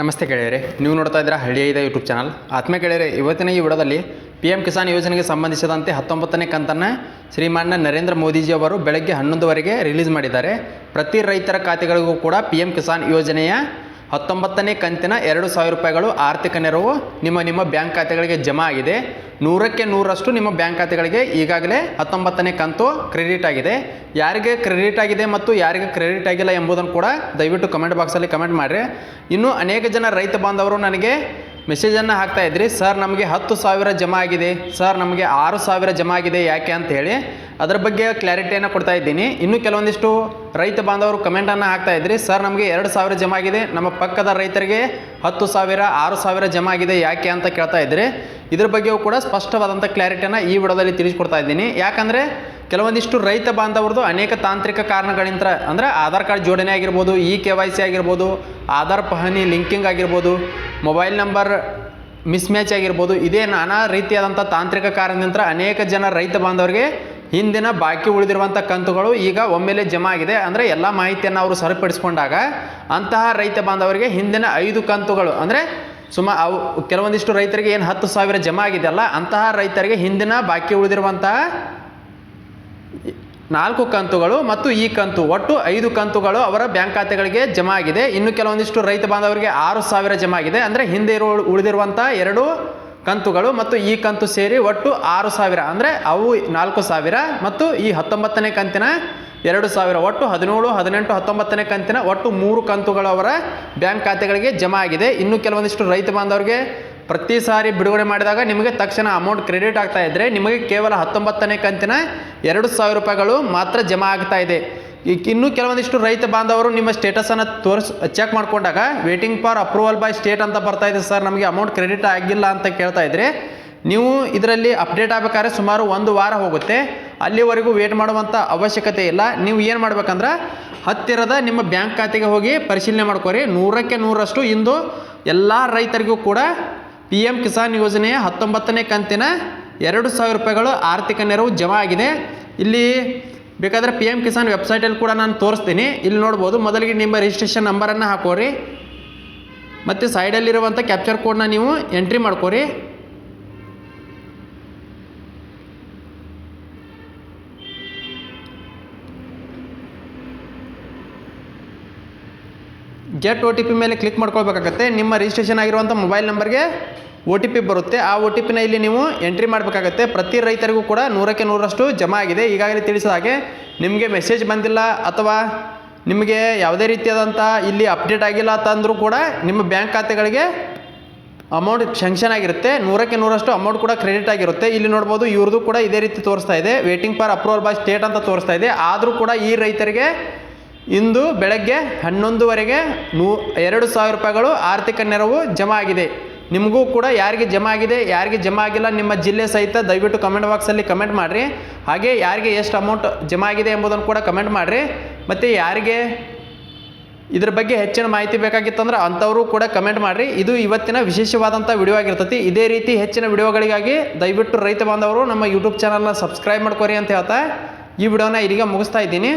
ನಮಸ್ತೆ ಗೆಳೆಯರೆ, ನೀವು ನೋಡ್ತಾ ಇದ್ದೀರಾ ಹಳ್ಳಿ ಇದೆ ಯೂಟ್ಯೂಬ್ ಚಾನಲ್ ಆತ್ಮ ಗೆಳೆಯರೆ, ಇವತ್ತಿನ ಈ ವಿಡದಲ್ಲಿ ಪಿ ಎಂ ಕಿಸಾನ್ ಯೋಜನೆಗೆ ಸಂಬಂಧಿಸಿದಂತೆ ಹತ್ತೊಂಬತ್ತನೇ ಕಂತನ್ನು ಶ್ರೀಮಾನ್ಯ ನರೇಂದ್ರ ಮೋದಿಜಿ ಅವರು ಬೆಳಗ್ಗೆ ಹನ್ನೊಂದುವರೆಗೆ ರಿಲೀಸ್ ಮಾಡಿದ್ದಾರೆ. ಪ್ರತಿ ರೈತರ ಖಾತೆಗಳಿಗೂ ಕೂಡ ಪಿ ಎಂ ಕಿಸಾನ್ ಯೋಜನೆಯ ಹತ್ತೊಂಬತ್ತನೇ ಕಂತಿನ ಎರಡು ಸಾವಿರ ರೂಪಾಯಿಗಳು ಆರ್ಥಿಕ ನೆರವು ನಿಮ್ಮ ನಿಮ್ಮ ಬ್ಯಾಂಕ್ ಖಾತೆಗಳಿಗೆ ಜಮಾ ಆಗಿದೆ. ನೂರಕ್ಕೆ ನೂರಷ್ಟು ನಿಮ್ಮ ಬ್ಯಾಂಕ್ ಖಾತೆಗಳಿಗೆ ಈಗಾಗಲೇ ಹತ್ತೊಂಬತ್ತನೇ ಕಂತು ಕ್ರೆಡಿಟ್ ಆಗಿದೆ. ಯಾರಿಗೆ ಕ್ರೆಡಿಟ್ ಆಗಿದೆ ಮತ್ತು ಯಾರಿಗೆ ಕ್ರೆಡಿಟ್ ಆಗಿಲ್ಲ ಎಂಬುದನ್ನು ಕೂಡ ದಯವಿಟ್ಟು ಕಮೆಂಟ್ ಬಾಕ್ಸಲ್ಲಿ ಕಮೆಂಟ್ ಮಾಡಿರಿ. ಇನ್ನು ಅನೇಕ ಜನ ರೈತ ಬಾಂಧವರು ನನಗೆ ಮೆಸೇಜನ್ನು ಹಾಕ್ತಾ ಇದ್ರಿ ಸರ್ ನಮಗೆ ಹತ್ತು ಸಾವಿರ ಜಮಾ ಆಗಿದೆ. ಸರ್ ನಮಗೆ ಆರು ಸಾವಿರ ಜಮಾ ಆಗಿದೆ. ಯಾಕೆ ಅಂತ ಹೇಳಿ ಅದರ ಬಗ್ಗೆ ಕ್ಲಾರಿಟಿಯನ್ನು ಕೊಡ್ತಾ ಇದ್ದೀನಿ. ಇನ್ನೂ ಕೆಲವೊಂದಿಷ್ಟು ರೈತ ಬಾಂಧವರು ಕಮೆಂಟನ್ನು ಹಾಕ್ತಾ ಇದ್ರಿ ಸರ್ ನಮಗೆ ಎರಡು ಸಾವಿರ ಜಮಾ ಆಗಿದೆ. ನಮ್ಮ ಪಕ್ಕದ ರೈತರಿಗೆ ಹತ್ತು ಸಾವಿರ, ಆರು ಸಾವಿರ ಜಮಾ ಆಗಿದೆ. ಯಾಕೆ ಅಂತ ಕೇಳ್ತಾ ಇದ್ರಿ? ಇದ್ರ ಬಗ್ಗೆಯೂ ಕೂಡ ಸ್ಪಷ್ಟವಾದಂಥ ಕ್ಲಾರಿಟಿಯನ್ನು ಈ ವಿಡಿಯೋದಲ್ಲಿ ತಿಳಿಸ್ಕೊಡ್ತಾ ಇದ್ದೀನಿ. ಯಾಕಂದರೆ ಕೆಲವೊಂದಿಷ್ಟು ರೈತ ಬಾಂಧವ್ರದ್ದು ಅನೇಕ ತಾಂತ್ರಿಕ ಕಾರಣಗಳಿಂದ ಅಂದರೆ ಆಧಾರ್ ಕಾರ್ಡ್ ಜೋಡಣೆ ಆಗಿರ್ಬೋದು, ಇ ಕೆ ವೈ ಸಿ ಆಗಿರ್ಬೋದು, ಆಧಾರ್ ಪಹಣಿ ಲಿಂಕಿಂಗ್ ಆಗಿರ್ಬೋದು ಮೊಬೈಲ್ ನಂಬರ್ ಮಿಸ್ ಮ್ಯಾಚ್ ಆಗಿರ್ಬೋದು. ಇದೇ ನಾನಾ ರೀತಿಯಾದಂಥ ತಾಂತ್ರಿಕ ಕಾರಣದಿಂದ ಅನೇಕ ಜನ ರೈತ ಬಾಂಧವರಿಗೆ ಹಿಂದಿನ ಬಾಕಿ ಉಳಿದಿರುವಂಥ ಕಂತುಗಳು ಈಗ ಒಮ್ಮೆಲೆ ಜಮಾ ಆಗಿದೆ. ಅಂದರೆ ಎಲ್ಲ ಮಾಹಿತಿಯನ್ನು ಅವರು ಸರಿಪಡಿಸ್ಕೊಂಡಾಗ ಅಂತಹ ರೈತ ಬಾಂಧವರಿಗೆ ಹಿಂದಿನ ಐದು ಕಂತುಗಳು, ಅಂದರೆ ಸುಮಾ ಅವು ಕೆಲವೊಂದಿಷ್ಟು ರೈತರಿಗೆ ಏನು ಹತ್ತು ಸಾವಿರ ಜಮಾ ಆಗಿದೆಯಲ್ಲ, ಅಂತಹ ರೈತರಿಗೆ ಹಿಂದಿನ ಬಾಕಿ ಉಳಿದಿರುವಂತಹ ನಾಲ್ಕು ಕಂತುಗಳು ಮತ್ತು ಈ ಕಂತು, ಒಟ್ಟು ಐದು ಕಂತುಗಳು ಅವರ ಬ್ಯಾಂಕ್ ಖಾತೆಗಳಿಗೆ ಜಮಾ ಆಗಿದೆ. ಇನ್ನು ಕೆಲವೊಂದಿಷ್ಟು ರೈತ ಬಾಂಧವರಿಗೆ ಆರು ಸಾವಿರ ಜಮಾ ಆಗಿದೆ. ಅಂದರೆ ಹಿಂದೆ ಇರೋ ಉಳಿದಿರುವಂಥ ಎರಡು ಕಂತುಗಳು ಮತ್ತು ಈ ಕಂತು ಸೇರಿ ಒಟ್ಟು ಆರು ಸಾವಿರ. ಅಂದರೆ ಅವು ನಾಲ್ಕು ಸಾವಿರ ಮತ್ತು ಈ ಹತ್ತೊಂಬತ್ತನೇ ಕಂತಿನ ಎರಡು ಸಾವಿರ. ಒಟ್ಟು ಹದಿನೇಳು, ಹದಿನೆಂಟು, ಹತ್ತೊಂಬತ್ತನೇ ಕಂತಿನ ಒಟ್ಟು ಮೂರು ಕಂತುಗಳು ಅವರ ಬ್ಯಾಂಕ್ ಖಾತೆಗಳಿಗೆ ಜಮಾ ಆಗಿದೆ. ಇನ್ನು ಕೆಲವೊಂದಿಷ್ಟು ರೈತ ಬಾಂಧವರಿಗೆ ಪ್ರತಿ ಸಾರಿ ಬಿಡುಗಡೆ ಮಾಡಿದಾಗ ನಿಮಗೆ ತಕ್ಷಣ ಅಮೌಂಟ್ ಕ್ರೆಡಿಟ್ ಆಗ್ತಾ ಇದ್ದರೆ ನಿಮಗೆ ಕೇವಲ ಹತ್ತೊಂಬತ್ತನೇ ಕಂತಿನ ಎರಡು ಸಾವಿರ ರೂಪಾಯಿಗಳು ಮಾತ್ರ ಜಮಾ ಆಗ್ತಾ ಇದೆ. ಇನ್ನೂ ಕೆಲವೊಂದಿಷ್ಟು ರೈತ ಬಾಂಧವರು ನಿಮ್ಮ ಸ್ಟೇಟಸನ್ನು ತೋರಿಸ್ ಚೆಕ್ ಮಾಡಿಕೊಂಡಾಗ waiting for approval by state ಅಂತ ಬರ್ತಾ ಇದೆ ಸರ್ ನಮಗೆ ಅಮೌಂಟ್ ಕ್ರೆಡಿಟ್ ಆಗಿಲ್ಲ ಅಂತ ಕೇಳ್ತಾ ಇದ್ರೆ ನೀವು ಇದರಲ್ಲಿ ಅಪ್ಡೇಟ್ ಆಗಬೇಕಾದ್ರೆ ಸುಮಾರು ಒಂದು ವಾರ ಹೋಗುತ್ತೆ. ಅಲ್ಲಿವರೆಗೂ ವೇಟ್ ಮಾಡುವಂಥ ಅವಶ್ಯಕತೆ ಇಲ್ಲ. ನೀವು ಏನು ಮಾಡ್ಬೇಕಂದ್ರೆ ಹತ್ತಿರದ ನಿಮ್ಮ ಬ್ಯಾಂಕ್ ಖಾತೆಗೆ ಹೋಗಿ ಪರಿಶೀಲನೆ ಮಾಡ್ಕೋರಿ. ನೂರಕ್ಕೆ ನೂರಷ್ಟು ಇಂದು ಎಲ್ಲ ರೈತರಿಗೂ ಕೂಡ ಪಿ ಎಂ ಕಿಸಾನ್ ಯೋಜನೆಯ ಹತ್ತೊಂಬತ್ತನೇ ಕಂತಿನ ಎರಡು ಸಾವಿರ ರೂಪಾಯಿಗಳು ಆರ್ಥಿಕ ನೆರವು ಜಮಾ ಆಗಿದೆ. ಇಲ್ಲಿ ಬೇಕಾದರೆ ಪಿ ಎಂ ಕಿಸಾನ್ ವೆಬ್ಸೈಟಲ್ಲಿ ಕೂಡ ನಾನು ತೋರಿಸ್ತೀನಿ. ಇಲ್ಲಿ ನೋಡ್ಬೋದು, ಮೊದಲಿಗೆ ನಿಮ್ಮ ರಿಜಿಸ್ಟ್ರೇಷನ್ ನಂಬರನ್ನು ಹಾಕೋರಿ. ಮತ್ತು ಸೈಡಲ್ಲಿರುವಂಥ ಕ್ಯಾಪ್ಚರ್ ಕೋಡ್ನ ನೀವು ಎಂಟ್ರಿ ಮಾಡ್ಕೋರಿ. ಗೆಟ್ ಒ ಟಿ ಪಿ ಮೇಲೆ ಕ್ಲಿಕ್ ಮಾಡ್ಕೊಳ್ಬೇಕಾಗತ್ತೆ. ನಿಮ್ಮ ರಿಜಿಸ್ಟ್ರೇಷನ್ ಆಗಿರುವಂಥ ಮೊಬೈಲ್ ನಂಬರ್ಗೆ ಒ ಟಿ ಪಿ ಬರುತ್ತೆ. ಆ ಒ ಟಿ ಪಿನ ಇಲ್ಲಿ ನೀವು ಎಂಟ್ರಿ ಮಾಡಬೇಕಾಗತ್ತೆ. ಪ್ರತಿ ರೈತರಿಗೂ ಕೂಡ ನೂರಕ್ಕೆ ನೂರಷ್ಟು ಜಮಾ ಆಗಿದೆ. ಈಗಾಗಲೇ ತಿಳಿಸಿದ ಹಾಗೆ ನಿಮಗೆ ಮೆಸೇಜ್ ಬಂದಿಲ್ಲ ಅಥವಾ ನಿಮಗೆ ಯಾವುದೇ ರೀತಿಯಾದಂಥ ಇಲ್ಲಿ ಅಪ್ಡೇಟ್ ಆಗಿಲ್ಲ ಅಂತಂದರೂ ಕೂಡ ನಿಮ್ಮ ಬ್ಯಾಂಕ್ ಖಾತೆಗಳಿಗೆ ಅಮೌಂಟ್ ಶಂಕ್ಷನ್ ಆಗಿರುತ್ತೆ. ನೂರಕ್ಕೆ ನೂರಷ್ಟು ಅಮೌಂಟ್ ಕೂಡ ಕ್ರೆಡಿಟ್ ಆಗಿರುತ್ತೆ. ಇಲ್ಲಿ ನೋಡ್ಬೋದು ಇವ್ರದ್ದು ಕೂಡ ಇದೇ ರೀತಿ ತೋರಿಸ್ತಾ ಇದೆ. Waiting for approval by state ಅಂತ ತೋರಿಸ್ತಾ ಇದೆ. ಆದರೂ ಕೂಡ ಈ ರೈತರಿಗೆ ಇಂದು ಬೆಳಗ್ಗೆ ಹನ್ನೊಂದುವರೆಗೆ ನೂ, ಎರಡು ಸಾವಿರ ರೂಪಾಯಿಗಳು ಆರ್ಥಿಕ ನೆರವು ಜಮಾ ಆಗಿದೆ ನಿಮಗೂ ಕೂಡ ಯಾರಿಗೆ ಜಮಾ ಆಗಿದೆ ಯಾರಿಗೆ ಜಮಾ ಆಗಿಲ್ಲ ನಿಮ್ಮ ಜಿಲ್ಲೆ ಸಹಿತ ದಯವಿಟ್ಟು ಕಮೆಂಟ್ ಬಾಕ್ಸಲ್ಲಿ ಕಮೆಂಟ್ ಮಾಡಿರಿ. ಹಾಗೆ ಯಾರಿಗೆ ಎಷ್ಟು ಅಮೌಂಟ್ ಜಮಾ ಆಗಿದೆ ಎಂಬುದನ್ನು ಕೂಡ ಕಮೆಂಟ್ ಮಾಡಿರಿ. ಮತ್ತು ಯಾರಿಗೆ ಇದ್ರ ಬಗ್ಗೆ ಹೆಚ್ಚಿನ ಮಾಹಿತಿ ಬೇಕಾಗಿತ್ತಂದ್ರೆ ಅಂಥವರು ಕೂಡ ಕಮೆಂಟ್ ಮಾಡಿರಿ. ಇದು ಇವತ್ತಿನ ವಿಶೇಷವಾದಂಥ ವಿಡಿಯೋ ಆಗಿರ್ತೈತಿ. ಇದೇ ರೀತಿ ಹೆಚ್ಚಿನ ವಿಡಿಯೋಗಳಿಗಾಗಿ ದಯವಿಟ್ಟು ರೈತ ಬಾಂಧವರು ನಮ್ಮ ಯೂಟ್ಯೂಬ್ ಚಾನಲ್ನ ಸಬ್ಸ್ಕ್ರೈಬ್ ಮಾಡ್ಕೊರಿ ಅಂತ ಹೇಳ್ತಾ ಈ ವಿಡಿಯೋನ ಇಲ್ಲಿಗೆ ಮುಗಿಸ್ತಾ ಇದ್ದೀನಿ.